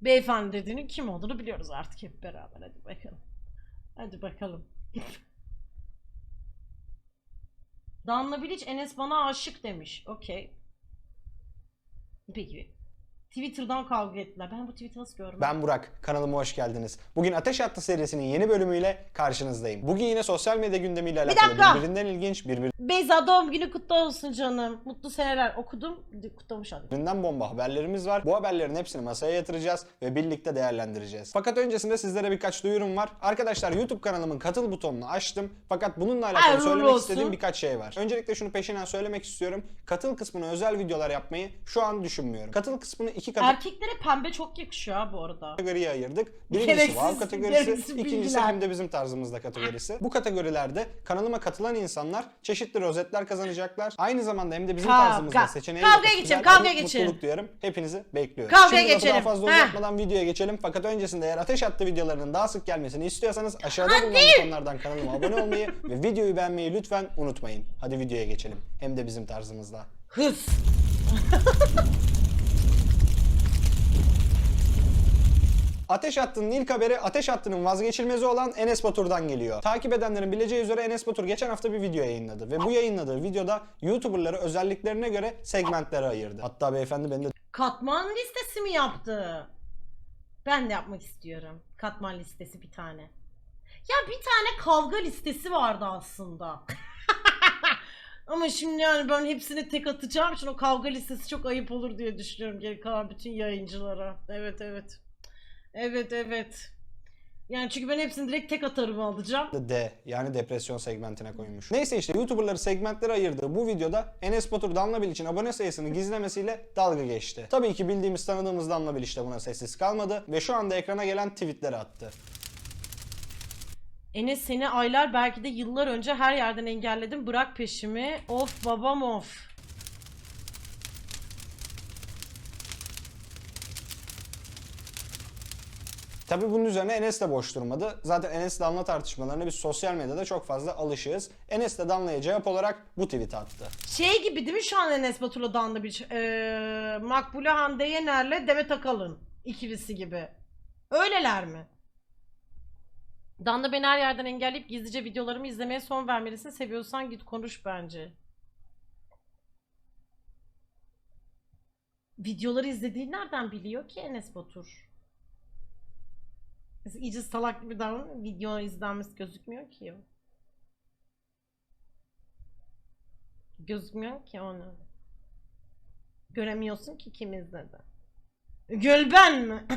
Beyefendi dediğinin kim olduğunu biliyoruz artık hep beraber. Hadi bakalım. Hadi bakalım. Danla Bilic Enes bana aşık demiş. Okey. Peki. Twitter'dan kavga ettiler. Ben bu tweet'i nasıl görmedim? Ben Burak, kanalıma hoş geldiniz. Bugün Ateş Hattı serisinin yeni bölümüyle karşınızdayım. Bugün yine sosyal medya gündemiyle alakalı dakika. birbirinden ilginç, Beyza doğum günü kutlu olsun canım. Mutlu seneler. Okudum. Kutlamış hadi. birbirinden bomba haberlerimiz var. Bu haberlerin hepsini masaya yatıracağız ve birlikte değerlendireceğiz. Fakat öncesinde sizlere birkaç duyurum var. Arkadaşlar YouTube kanalımın katıl butonunu açtım. Fakat bununla alakalı Hayırlı söylemek olsun. istediğim birkaç şey var. Öncelikle şunu peşinen söylemek istiyorum. Katıl kısmına özel videolar yapmayı şu an düşünmüyorum. Katıl kısmını iki katı Erkeklere pembe çok yakışıyor ha bu arada. kategoriye ayırdık. Birincisi Gereksiz- wow kategorisi, ikincisi bilgiler. hem de bizim tarzımızda kategorisi. Bu kategorilerde kanalıma katılan insanlar çeşitli rozetler kazanacaklar. Aynı zamanda hem de bizim Kavga. tarzımızda seçeneği Kavgaya geçelim, kavgaya Mutluluk geçelim. diyorum. Hepinizi bekliyorum. Kavgaya Şimdi lafı geçelim. daha fazla Heh. uzatmadan videoya geçelim. Fakat öncesinde eğer ateş attı videolarının daha sık gelmesini istiyorsanız aşağıda bulunan butonlardan kanalıma abone olmayı ve videoyu beğenmeyi lütfen unutmayın. Hadi videoya geçelim. Hem de bizim tarzımızda. Hız. Ateş Hattı'nın ilk haberi Ateş Hattı'nın vazgeçilmezi olan Enes Batur'dan geliyor. Takip edenlerin bileceği üzere Enes Batur geçen hafta bir video yayınladı ve bu yayınladığı videoda YouTuber'ları özelliklerine göre segmentlere ayırdı. Hatta beyefendi beni de Katman listesi mi yaptı? Ben de yapmak istiyorum. Katman listesi bir tane. Ya bir tane kavga listesi vardı aslında. Ama şimdi yani ben hepsini tek atacağım için o kavga listesi çok ayıp olur diye düşünüyorum geri kalan bütün yayıncılara. Evet evet. Evet evet. Yani çünkü ben hepsini direkt tek atarım alacağım. D yani depresyon segmentine koymuş. Neyse işte YouTuber'ları segmentlere ayırdığı bu videoda Enes Batur Damla Bilic'in abone sayısını gizlemesiyle dalga geçti. Tabii ki bildiğimiz tanıdığımız Damla Bilic de buna sessiz kalmadı ve şu anda ekrana gelen tweetleri attı. Enes seni aylar belki de yıllar önce her yerden engelledim. Bırak peşimi. Of babam of. Tabii bunun üzerine Enes de boş durmadı. Zaten Enes Damla tartışmalarına biz sosyal medyada çok fazla alışığız. Enes de Damla'ya cevap olarak bu tweet attı. Şey gibi değil mi şu an Enes Batur'la Danla bir ee, Makbule Hande Yener'le Demet Akalın ikilisi gibi. Öyleler mi? Danla beni her yerden engelleyip gizlice videolarımı izlemeye son vermelisin. Seviyorsan git konuş bence. Videoları izlediğini nereden biliyor ki Enes Batur? Mesela iyice salak gibi davranıyor. Video izlenmesi gözükmüyor ki. Gözükmüyor ki onu. Göremiyorsun ki kim izledi. Gölben mi?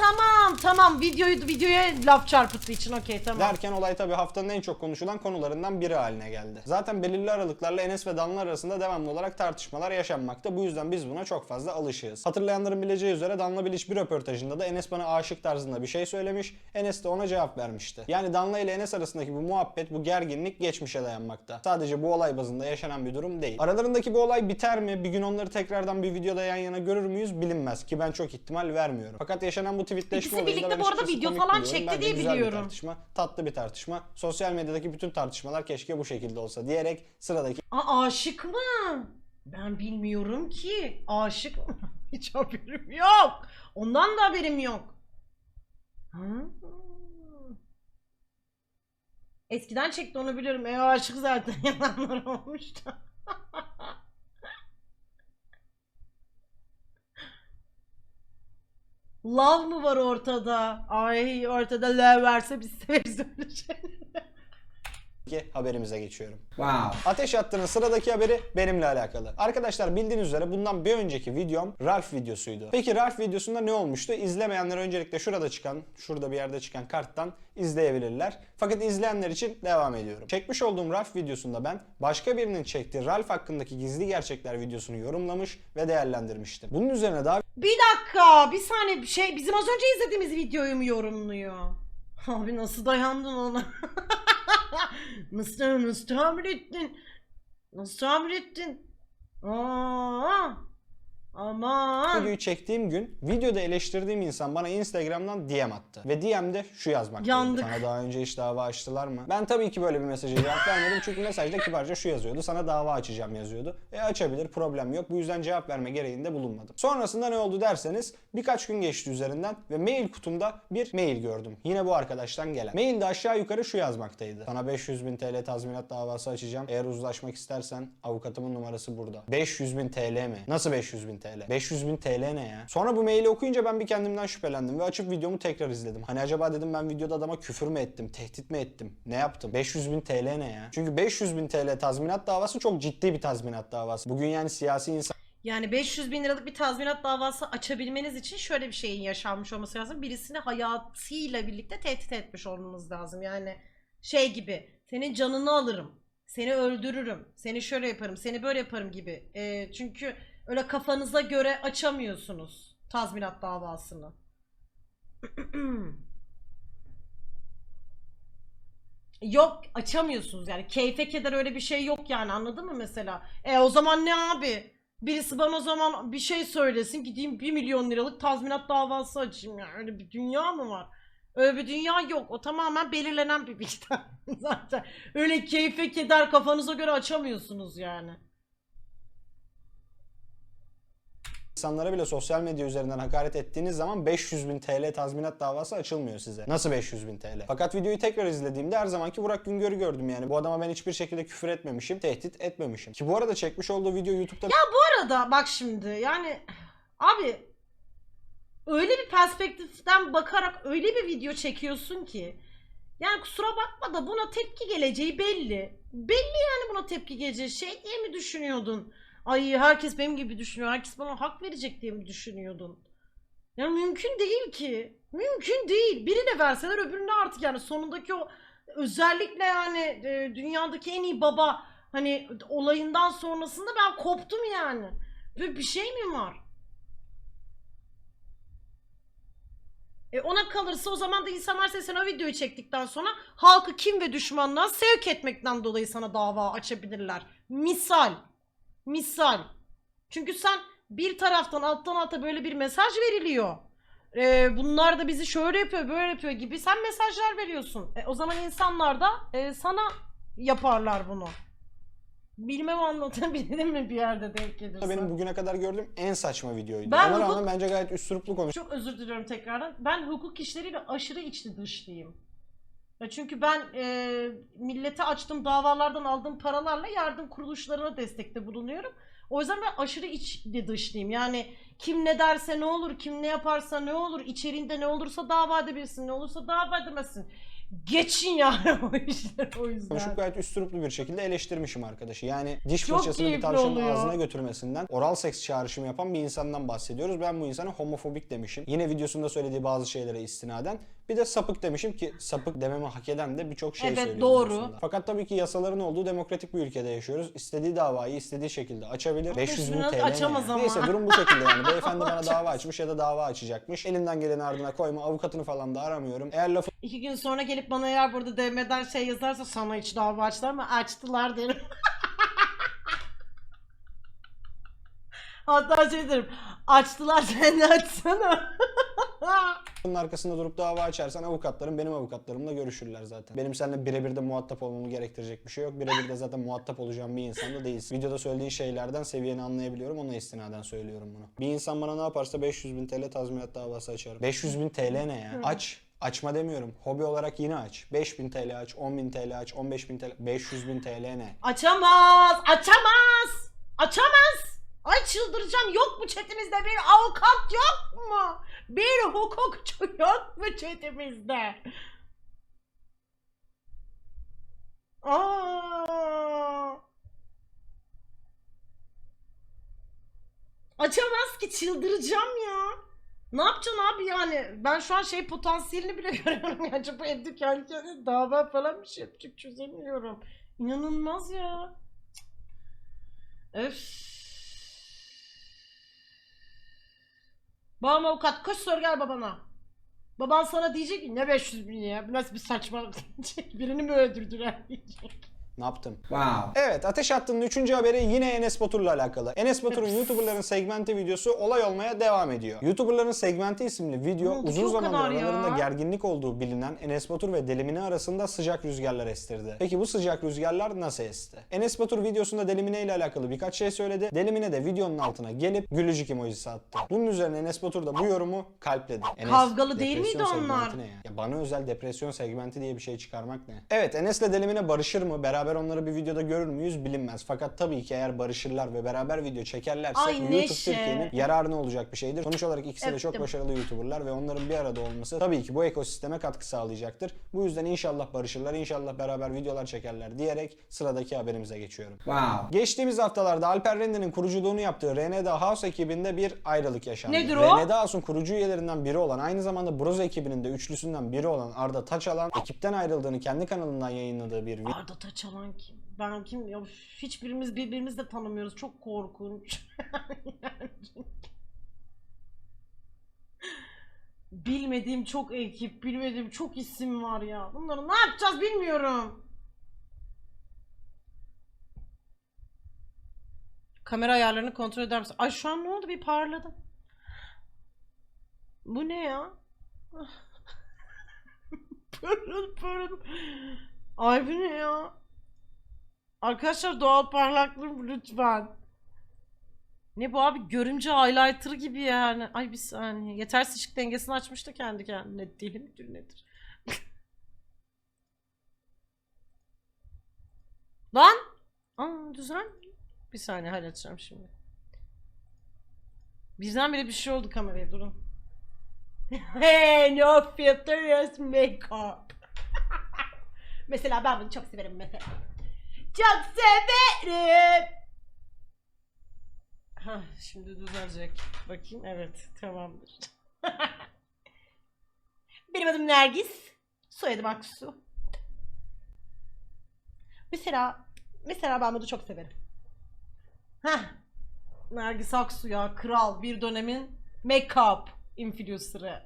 tamam tamam videoyu videoya laf çarpıttığı için okey tamam. Derken olay tabii haftanın en çok konuşulan konularından biri haline geldi. Zaten belirli aralıklarla Enes ve Damla arasında devamlı olarak tartışmalar yaşanmakta. Bu yüzden biz buna çok fazla alışığız. Hatırlayanların bileceği üzere Damla Bilic bir röportajında da Enes bana aşık tarzında bir şey söylemiş. Enes de ona cevap vermişti. Yani Damla ile Enes arasındaki bu muhabbet, bu gerginlik geçmişe dayanmakta. Sadece bu olay bazında yaşanan bir durum değil. Aralarındaki bu olay biter mi? Bir gün onları tekrardan bir videoda yan yana görür müyüz bilinmez ki ben çok ihtimal vermiyorum. Fakat yaşanan bu tweetleşme İkisi da birlikte ben bu arada açıkçası video komik falan buluyorum. çekti Bence diye güzel bir biliyorum. tartışma, tatlı bir tartışma. Sosyal medyadaki bütün tartışmalar keşke bu şekilde olsa diyerek sıradaki Aa, aşık mı? Ben bilmiyorum ki. Aşık mı? Hiç haberim yok. Ondan da haberim yok. Ha. Eskiden çekti onu biliyorum. E aşık zaten yalanlar olmuştu. Love mı var ortada? Ay ortada love varsa biz severiz öyle şeyleri. Haberimize geçiyorum. Wow. Ateş Hattı'nın sıradaki haberi benimle alakalı. Arkadaşlar bildiğiniz üzere bundan bir önceki videom Ralph videosuydu. Peki Ralph videosunda ne olmuştu? İzlemeyenler öncelikle şurada çıkan, şurada bir yerde çıkan karttan izleyebilirler. Fakat izleyenler için devam ediyorum. Çekmiş olduğum Ralph videosunda ben başka birinin çektiği Ralph hakkındaki gizli gerçekler videosunu yorumlamış ve değerlendirmiştim. Bunun üzerine daha Bir dakika, bir saniye bir şey bizim az önce izlediğimiz videoyu mu yorumluyor? Abi nasıl dayandın ona? nasıl nasıl tahammül ettin? Nasıl tahammül ettin? Aa! Aman. Videoyu çektiğim gün videoda eleştirdiğim insan bana Instagram'dan DM attı. Ve DM'de şu yazmak. Yandık. Sana daha önce hiç dava açtılar mı? Ben tabii ki böyle bir mesaja cevap vermedim. Çünkü mesajda kibarca şu yazıyordu. Sana dava açacağım yazıyordu. E açabilir problem yok. Bu yüzden cevap verme gereğinde bulunmadım. Sonrasında ne oldu derseniz birkaç gün geçti üzerinden ve mail kutumda bir mail gördüm. Yine bu arkadaştan gelen. Mailde aşağı yukarı şu yazmaktaydı. Sana 500 bin TL tazminat davası açacağım. Eğer uzlaşmak istersen avukatımın numarası burada. 500 bin TL mi? Nasıl 500 bin TL? 500 bin TL ne ya? Sonra bu maili okuyunca ben bir kendimden şüphelendim ve açıp videomu tekrar izledim. Hani acaba dedim ben videoda adama küfür mü ettim, tehdit mi ettim, ne yaptım? 500 bin TL ne ya? Çünkü 500 bin TL tazminat davası çok ciddi bir tazminat davası. Bugün yani siyasi insan Yani 500 bin liralık bir tazminat davası açabilmeniz için şöyle bir şeyin yaşanmış olması lazım. Birisini hayatıyla birlikte tehdit etmiş olmanız lazım. Yani şey gibi senin canını alırım, seni öldürürüm, seni şöyle yaparım, seni böyle yaparım gibi. Ee, çünkü öyle kafanıza göre açamıyorsunuz tazminat davasını. Yok açamıyorsunuz yani keyfe keder öyle bir şey yok yani anladın mı mesela? E o zaman ne abi? Birisi bana o zaman bir şey söylesin gideyim 1 milyon liralık tazminat davası açayım ya. Öyle bir dünya mı var? Öyle bir dünya yok. O tamamen belirlenen bir miktar zaten. Öyle keyfe keder kafanıza göre açamıyorsunuz yani. İnsanlara bile sosyal medya üzerinden hakaret ettiğiniz zaman 500 bin TL tazminat davası açılmıyor size. Nasıl 500 bin TL? Fakat videoyu tekrar izlediğimde her zamanki Burak Güngör'ü gördüm yani. Bu adama ben hiçbir şekilde küfür etmemişim, tehdit etmemişim. Ki bu arada çekmiş olduğu video YouTube'da Bu arada bak şimdi yani abi öyle bir perspektiften bakarak öyle bir video çekiyorsun ki yani kusura bakma da buna tepki geleceği belli. Belli yani buna tepki geleceği şey diye mi düşünüyordun? Ay herkes benim gibi düşünüyor. Herkes bana hak verecek diye mi düşünüyordun? Yani mümkün değil ki. Mümkün değil. Birine verseler öbürüne artık yani sonundaki o özellikle yani e, dünyadaki en iyi baba hani olayından sonrasında ben koptum yani. Böyle bir şey mi var? E ona kalırsa o zaman da insanlar sen o videoyu çektikten sonra halkı kim ve düşmanlığa sevk etmekten dolayı sana dava açabilirler. Misal. Misal. Çünkü sen bir taraftan alttan alta böyle bir mesaj veriliyor. E, bunlar da bizi şöyle yapıyor böyle yapıyor gibi sen mesajlar veriyorsun. E, o zaman insanlar da e, sana yaparlar bunu. Bilmem anlatabildim mi bir yerde denk gelirse. benim bugüne kadar gördüğüm en saçma videoydu. Ben Ona hukuk- rağmen bence gayet üsturuplu konuştu. Çok özür diliyorum tekrardan. Ben hukuk işleriyle aşırı içli dışlıyım. Ya Çünkü ben e, millete açtığım davalardan aldığım paralarla yardım kuruluşlarına destekte bulunuyorum. O yüzden ben aşırı içli dışlıyım. Yani kim ne derse ne olur, kim ne yaparsa ne olur, içeriğinde ne olursa dava edebilirsin, ne olursa dava edemezsin. Geçin yani o işler o yüzden. konuşup gayet üsturuplu bir şekilde eleştirmişim arkadaşı. Yani diş Çok fırçasını bir keyifli tavşanın oluyor. ağzına götürmesinden oral seks çağrışımı yapan bir insandan bahsediyoruz. Ben bu insana homofobik demişim. Yine videosunda söylediği bazı şeylere istinaden. Bir de sapık demişim ki sapık dememi hak eden de birçok şey Evet, söylüyor doğru. videosunda. Fakat tabii ki yasaların olduğu demokratik bir ülkede yaşıyoruz. İstediği davayı istediği şekilde açabilir. 500 bin biraz TL ne açamaz ya? ama. Neyse durum bu şekilde yani. Beyefendi bana dava açmış ya da dava açacakmış. Elinden geleni ardına koyma. Avukatını falan da aramıyorum. Eğer lafı İki gün sonra gelip bana eğer burada DM'den şey yazarsa sana hiç dava açtılar mı? Açtılar derim. Hatta şey derim. Açtılar sen de açsana. Bunun arkasında durup dava açarsan avukatlarım benim avukatlarımla görüşürler zaten. Benim seninle birebir de muhatap olmamı gerektirecek bir şey yok. Birebir de zaten muhatap olacağım bir insan da değilsin. Videoda söylediğin şeylerden seviyeni anlayabiliyorum. Ona istinaden söylüyorum bunu. Bir insan bana ne yaparsa 500 bin TL tazminat davası açarım. 500 bin TL ne ya? Aç. Açma demiyorum. Hobi olarak yine aç. 5000 TL aç, 10.000 TL aç, 15.000 TL, 500 bin TL ne? Açamaz. Açamaz. Açamaz. Ay çıldıracağım. Yok mu chatimizde bir avukat yok mu? Bir hukukçu yok mu chatimizde? Aa. Açamaz ki çıldıracağım ya. Ne yapacaksın abi yani? Ben şu an şey potansiyelini bile görüyorum. Acaba evde kendi kendine dava falan bir şey yapacak çözemiyorum. İnanılmaz ya. Öf. Babam avukat koş sor gel babana. Baban sana diyecek ki ne 500 bin ya bu nasıl bir saçmalık diyecek. Birini mi öldürdüler diyecek. Ne yaptım? Wow. Evet Ateş Hattı'nın 3. haberi yine Enes Batur'la alakalı. Enes Batur'un YouTuber'ların segmenti videosu olay olmaya devam ediyor. YouTuber'ların segmenti isimli video oldu ki uzun o zamandır kadar ya? aralarında gerginlik olduğu bilinen Enes Batur ve Delimine arasında sıcak rüzgarlar estirdi. Peki bu sıcak rüzgarlar nasıl esti? Enes Batur videosunda Delimine ile alakalı birkaç şey söyledi. Delimine de videonun altına gelip gülücük emojisi attı. Bunun üzerine Enes Batur da bu yorumu kalpledi. Enes, Kavgalı değil depresyon miydi onlar? segmenti ne ya? Ya bana özel depresyon segmenti diye bir şey çıkarmak ne? Evet Enes'le Delimine barışır mı? Beraber onları bir videoda görür müyüz bilinmez. Fakat tabii ki eğer barışırlar ve beraber video çekerlerse Ay YouTube Neşe. Türkiye'nin yararına olacak bir şeydir. Sonuç olarak ikisi de çok Öptüm. başarılı YouTuber'lar ve onların bir arada olması tabii ki bu ekosisteme katkı sağlayacaktır. Bu yüzden inşallah barışırlar, inşallah beraber videolar çekerler diyerek sıradaki haberimize geçiyorum. Wow. Geçtiğimiz haftalarda Alper Rende'nin kuruculuğunu yaptığı RND House ekibinde bir ayrılık yaşandı. Nedir o? RND House'un kurucu üyelerinden biri olan aynı zamanda Broz ekibinin de üçlüsünden biri olan Arda Taçalan ekipten ayrıldığını kendi kanalından yayınladığı bir video. Arda Taçalan kim? Ben kim? Ya, hiçbirimiz birbirimizi de tanımıyoruz. Çok korkunç. bilmediğim çok ekip, bilmediğim çok isim var ya. Bunları ne yapacağız bilmiyorum. Kamera ayarlarını kontrol eder misin? Ay şu an ne oldu? Bir parladı. Bu ne ya? pırıl pırıl. Ay bu ne ya? Arkadaşlar doğal parlaklık lütfen. Ne bu abi? Görümce highlighter gibi yani. Ay bir saniye. Yetersiz ışık dengesini açmış da kendi kendine. Deli midir nedir? Lan! Aa düzen. Bir saniye halledeceğim şimdi. Birdenbire bir şey oldu kameraya durun. hey no filter is makeup. mesela ben bunu çok severim mesela. Çok severim. Hah, şimdi düzelecek. Bakayım evet tamamdır. Benim adım Nergis. Soyadım Aksu. Mesela mesela ben bunu çok severim. Heh. Nergis Aksu ya kral bir dönemin make-up influencer'ı.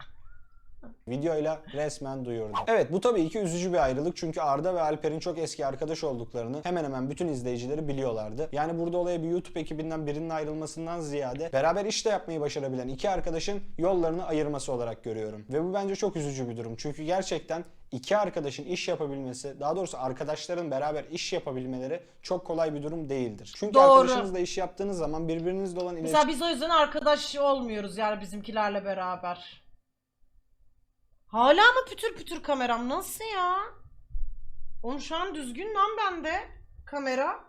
Videoyla resmen duyurdu. Evet bu tabii ki üzücü bir ayrılık çünkü Arda ve Alper'in çok eski arkadaş olduklarını hemen hemen bütün izleyicileri biliyorlardı. Yani burada olaya bir YouTube ekibinden birinin ayrılmasından ziyade beraber iş de yapmayı başarabilen iki arkadaşın yollarını ayırması olarak görüyorum. Ve bu bence çok üzücü bir durum. Çünkü gerçekten iki arkadaşın iş yapabilmesi, daha doğrusu arkadaşların beraber iş yapabilmeleri çok kolay bir durum değildir. Çünkü Doğru. arkadaşınızla iş yaptığınız zaman birbirinizle olan iletişim Mesela biz o yüzden arkadaş olmuyoruz yani bizimkilerle beraber. Hala mı pütür pütür kameram? Nasıl ya? Oğlum şu an düzgün lan bende kamera.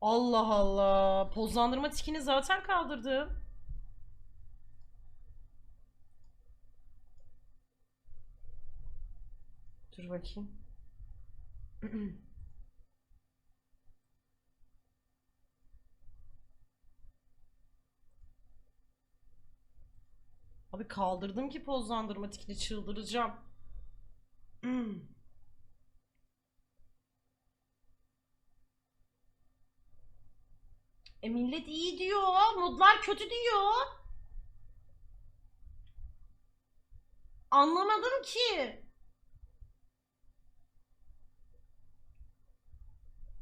Allah Allah. Pozlandırma tikini zaten kaldırdım. Dur bakayım. Abi kaldırdım ki pozlandırma tikini çıldıracağım. Hmm. E millet iyi diyor. Modlar kötü diyor. Anlamadım ki.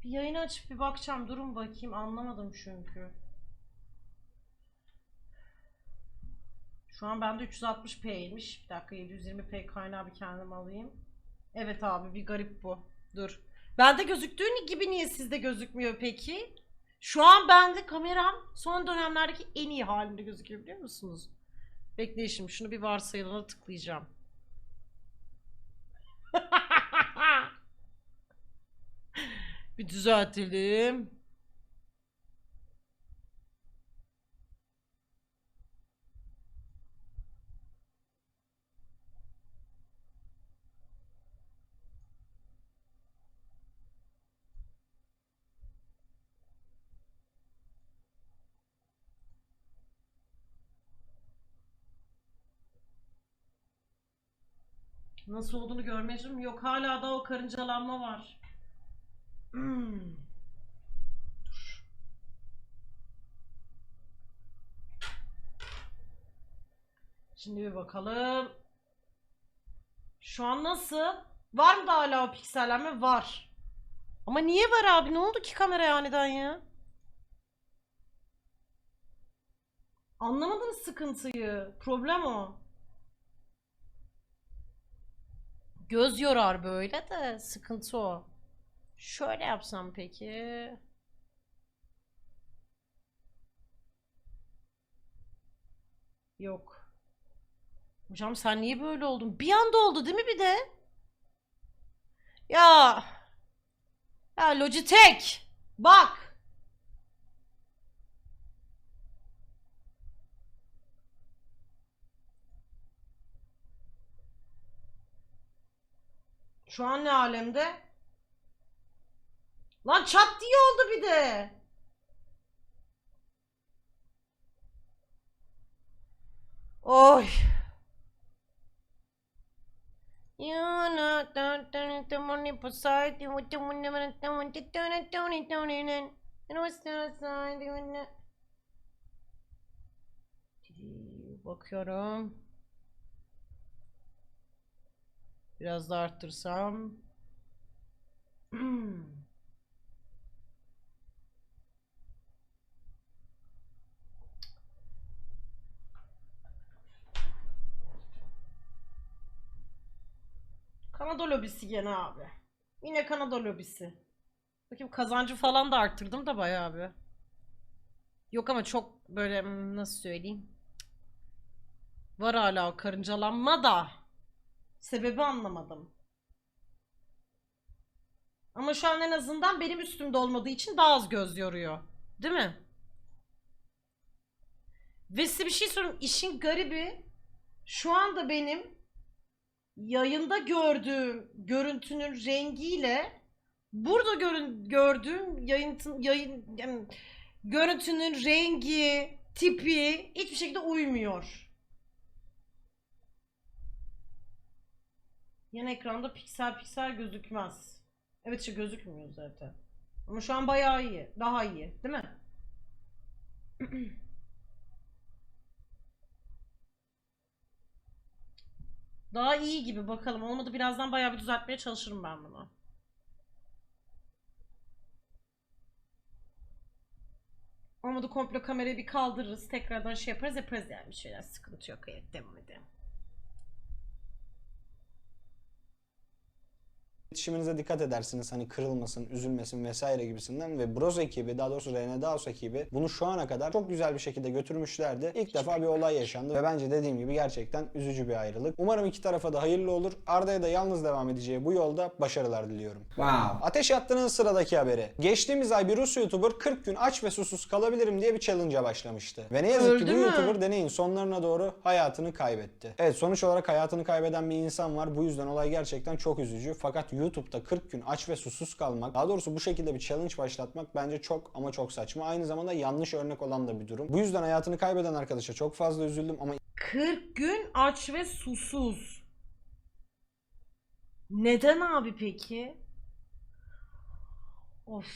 Bir yayın açıp bir bakacağım. Durun bakayım. Anlamadım çünkü. Şu an bende 360p'ymiş. Bir dakika 720p kaynağı bir kendim alayım. Evet abi bir garip bu. Dur. Bende gözüktüğün gibi niye sizde gözükmüyor peki? Şu an bende kameram son dönemlerdeki en iyi halinde gözüküyor biliyor musunuz? Bekleyin şimdi şunu bir varsayılana tıklayacağım. bir düzeltelim. Nasıl olduğunu görmeyeceğim. Yok hala da o karıncalanma var. Hmm. Dur. Şimdi bir bakalım. Şu an nasıl? Var mı da hala o piksellenme? Var. Ama niye var abi? Ne oldu ki kameraya aniden ya? Anlamadım sıkıntıyı. Problem o. Göz yorar böyle de sıkıntı o. Şöyle yapsam peki. Yok. Hocam sen niye böyle oldun? Bir anda oldu değil mi bir de? Ya. Ya Logitech. Bak. Şu an ne alemde? Lan çat diye oldu bir de. Oy. You Biraz da arttırsam. Kanada lobisi gene abi. Yine Kanada lobisi. Bakayım kazancı falan da arttırdım da bayağı bir. Yok ama çok böyle hmm, nasıl söyleyeyim. Var hala karıncalanma da. Sebebi anlamadım. Ama şu an en azından benim üstümde olmadığı için daha az göz yoruyor. Değil mi? Ve size bir şey sorayım. İşin garibi şu anda benim yayında gördüğüm görüntünün rengiyle burada görün, gördüğüm yayın, yayın yani görüntünün rengi, tipi hiçbir şekilde uymuyor. Yan ekranda piksel piksel gözükmez. Evet işte gözükmüyor zaten. Ama şu an bayağı iyi. Daha iyi, değil mi? Daha iyi gibi bakalım. Olmadı birazdan bayağı bir düzeltmeye çalışırım ben bunu. Olmadı komple kamerayı bir kaldırırız. Tekrardan şey yaparız yaparız yani bir şeyler. Sıkıntı yok. Evet devam edelim. İletişiminize dikkat edersiniz hani kırılmasın, üzülmesin vesaire gibisinden ve Bros ekibi daha doğrusu Rene Daos ekibi bunu şu ana kadar çok güzel bir şekilde götürmüşlerdi. İlk defa bir olay yaşandı ve bence dediğim gibi gerçekten üzücü bir ayrılık. Umarım iki tarafa da hayırlı olur. Arda'ya da yalnız devam edeceği bu yolda başarılar diliyorum. Wow. Ateş Yattı'nın sıradaki haberi. Geçtiğimiz ay bir Rus YouTuber 40 gün aç ve susuz kalabilirim diye bir challenge'a başlamıştı. Ve ne yazık ki Öldü bu mü? YouTuber deneyin sonlarına doğru hayatını kaybetti. Evet sonuç olarak hayatını kaybeden bir insan var. Bu yüzden olay gerçekten çok üzücü. Fakat YouTube'da 40 gün aç ve susuz kalmak, daha doğrusu bu şekilde bir challenge başlatmak bence çok ama çok saçma. Aynı zamanda yanlış örnek olan da bir durum. Bu yüzden hayatını kaybeden arkadaşa çok fazla üzüldüm ama 40 gün aç ve susuz. Neden abi peki? Of.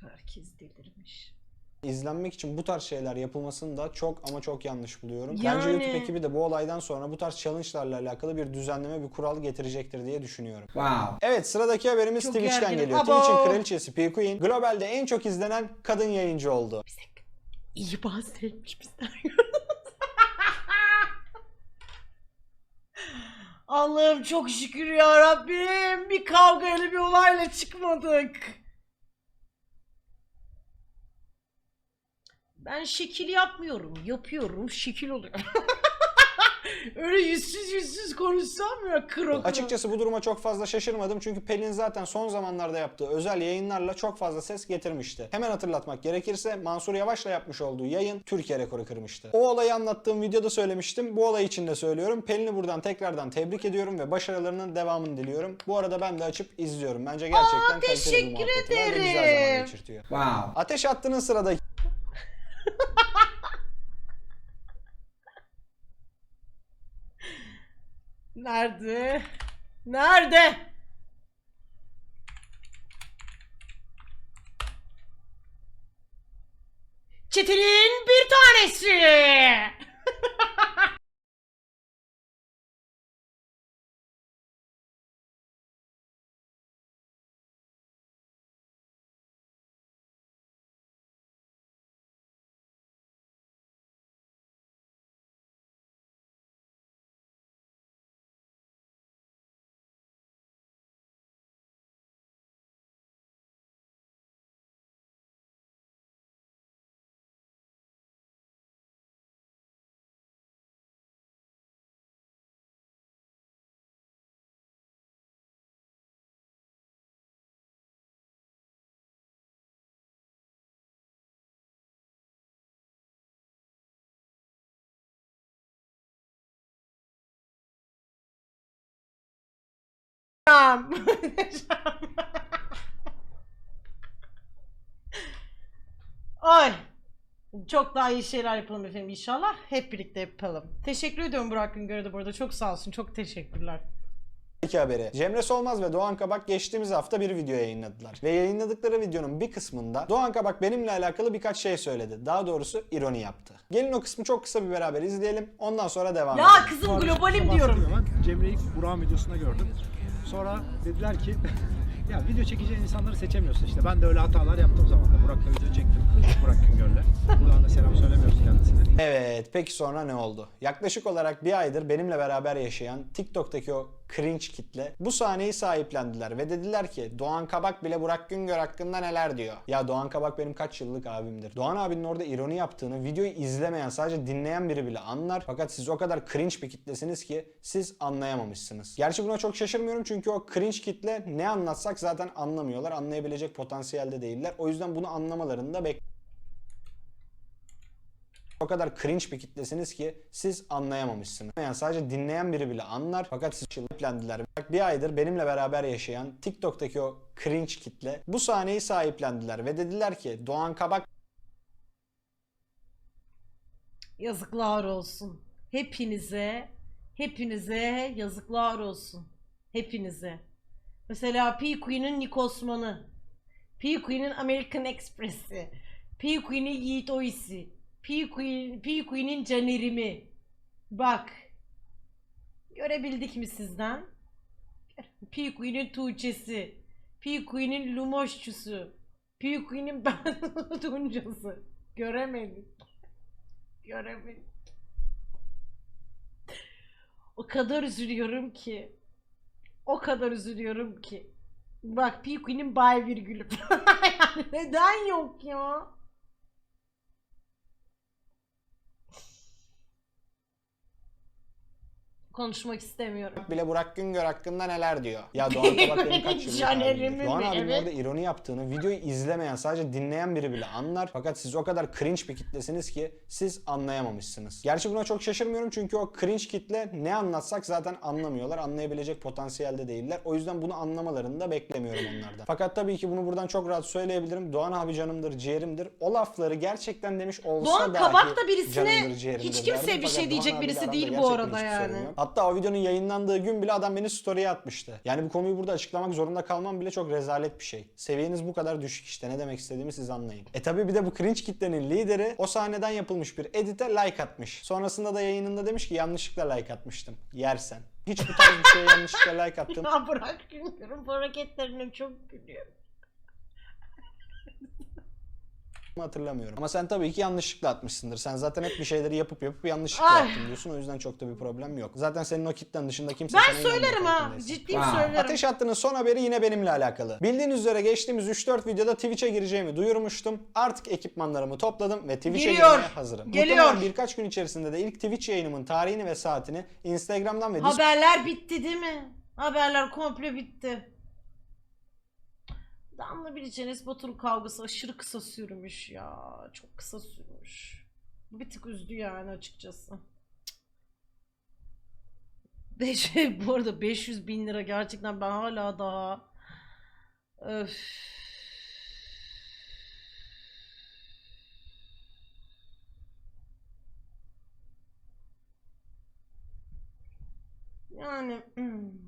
Herkes delirmiş. İzlenmek için bu tarz şeyler yapılmasını da çok ama çok yanlış buluyorum. Bence Yani- YouTube ekibi de bu olaydan sonra bu tarz challenge'larla alakalı bir düzenleme, bir kural getirecektir diye düşünüyorum. Wow. Evet sıradaki haberimiz Çok Twitch'ten gerginim. geliyor. Abo. Twitch'in kraliçesi P Queen globalde en çok izlenen kadın yayıncı oldu. Dakika. İyi bahsetmiş bizden. Allah'ım çok şükür ya Rabbim. Bir kavgayla bir olayla çıkmadık. Ben şekil yapmıyorum. Yapıyorum. Şekil oluyor. Öyle yüzsüz yüzsüz konuşsam ya kro kro. Açıkçası bu duruma çok fazla şaşırmadım çünkü Pelin zaten son zamanlarda yaptığı özel yayınlarla çok fazla ses getirmişti. Hemen hatırlatmak gerekirse Mansur Yavaş'la yapmış olduğu yayın Türkiye rekoru kırmıştı. O olayı anlattığım videoda söylemiştim. Bu olay için de söylüyorum. Pelin'i buradan tekrardan tebrik ediyorum ve başarılarının devamını diliyorum. Bu arada ben de açıp izliyorum. Bence gerçekten kaliteli bir teşekkür muhabbeti var ve güzel ederim. zaman geçirtiyor. Wow. Ateş Hattı'nın sıradaki Nerede? Nerede? Çetenin bir tanesi. Muhteşem. Muhteşem. Ay. Çok daha iyi şeyler yapalım efendim inşallah. Hep birlikte yapalım. Teşekkür ediyorum Burak Güngör'e de burada. Çok sağ olsun. Çok teşekkürler. İki haberi. Cemre Solmaz ve Doğan Kabak geçtiğimiz hafta bir video yayınladılar. Ve yayınladıkları videonun bir kısmında Doğan Kabak benimle alakalı birkaç şey söyledi. Daha doğrusu ironi yaptı. Gelin o kısmı çok kısa bir beraber izleyelim. Ondan sonra devam Ya edelim. kızım globalim diyorum. Cemre'yi Burak'ın videosunda gördüm. Sonra dediler ki ya video çekeceğin insanları seçemiyorsun işte. Ben de öyle hatalar yaptığım zaman da Burak'la video çektim. Burak Güngör'le. Buradan da selam söylemiyoruz kendisine. Evet, peki sonra ne oldu? Yaklaşık olarak bir aydır benimle beraber yaşayan TikTok'taki o cringe kitle bu sahneyi sahiplendiler ve dediler ki Doğan Kabak bile Burak Güngör hakkında neler diyor. Ya Doğan Kabak benim kaç yıllık abimdir. Doğan abinin orada ironi yaptığını videoyu izlemeyen sadece dinleyen biri bile anlar. Fakat siz o kadar cringe bir kitlesiniz ki siz anlayamamışsınız. Gerçi buna çok şaşırmıyorum çünkü o cringe kitle ne anlatsak zaten anlamıyorlar. Anlayabilecek potansiyelde değiller. O yüzden bunu anlamalarını da bekliyorum. O kadar cringe bir kitlesiniz ki siz anlayamamışsınız. Yani sadece dinleyen biri bile anlar fakat siz sahiplendiler. Bir aydır benimle beraber yaşayan TikTok'taki o cringe kitle bu sahneyi sahiplendiler ve dediler ki Doğan Kabak Yazıklar olsun. Hepinize, hepinize yazıklar olsun. Hepinize. Mesela P Queen'in Nick Osman'ı. P Queen'in American Express'i. P Queen'in Yiğit Oysi. P Queen, P Queen'in Caner'imi. Bak. Görebildik mi sizden? P Queen'in Tuğçe'si. P Queen'in Lumoşçusu. P Queen'in ben Tuncası. Göremedik göremedim. O kadar üzülüyorum ki. O kadar üzülüyorum ki. Bak P Queen'in bay virgülü. yani neden yok ya? Konuşmak istemiyorum. bile Burak Güngör hakkında neler diyor. Ya Doğan Kabak benim kaç yıllık Caner'imi abimdir. Doğan abinin Evet. orada ironi yaptığını videoyu izlemeyen sadece dinleyen biri bile anlar. Fakat siz o kadar cringe bir kitlesiniz ki siz anlayamamışsınız. Gerçi buna çok şaşırmıyorum çünkü o cringe kitle ne anlatsak zaten anlamıyorlar. Anlayabilecek potansiyelde değiller. O yüzden bunu anlamalarını da beklemiyorum onlardan. Fakat tabii ki bunu buradan çok rahat söyleyebilirim. Doğan abi canımdır, ciğerimdir. O lafları gerçekten demiş olsa Doğan Kabak da birisine hiç derdim. bir şey diyecek birisi değil bu arada yani. Hatta o videonun yayınlandığı gün bile adam beni story'e atmıştı. Yani bu konuyu burada açıklamak zorunda kalmam bile çok rezalet bir şey. Seviyeniz bu kadar düşük işte ne demek istediğimi siz anlayın. E tabi bir de bu cringe kitlenin lideri o sahneden yapılmış bir edite like atmış. Sonrasında da yayınında demiş ki yanlışlıkla like atmıştım. Yersen. Hiç bu tarz bir şeye yanlışlıkla like attım. Ya bırak gülüyorum. Bu hareketlerine çok gülüyorum. Hatırlamıyorum. Ama sen tabii ki yanlışlıkla atmışsındır. Sen zaten hep bir şeyleri yapıp yapıp yanlışlıkla Ay. yaptın diyorsun. O yüzden çok da bir problem yok. Zaten senin o kitlen dışında kimse Ben sana inanmıyor söylerim ha. farkındaysan. Ciddiyim Ha, söylerim. Ateş Hattı'nın son haberi yine benimle alakalı. Bildiğiniz üzere geçtiğimiz 3-4 videoda Twitch'e gireceğimi duyurmuştum. Artık ekipmanlarımı topladım ve Twitch'e Giriyor. girmeye hazırım. Geliyor. Muhtemelen birkaç gün içerisinde de ilk Twitch yayınımın tarihini ve saatini Instagram'dan ve Haberler bitti değil mi? Haberler komple bitti. Damla Bilic Enes Batur kavgası aşırı kısa sürmüş ya. Çok kısa sürmüş. Bir tık üzdü yani açıkçası. Beş, bu arada 500 bin lira gerçekten ben hala daha öf. Yani hmm.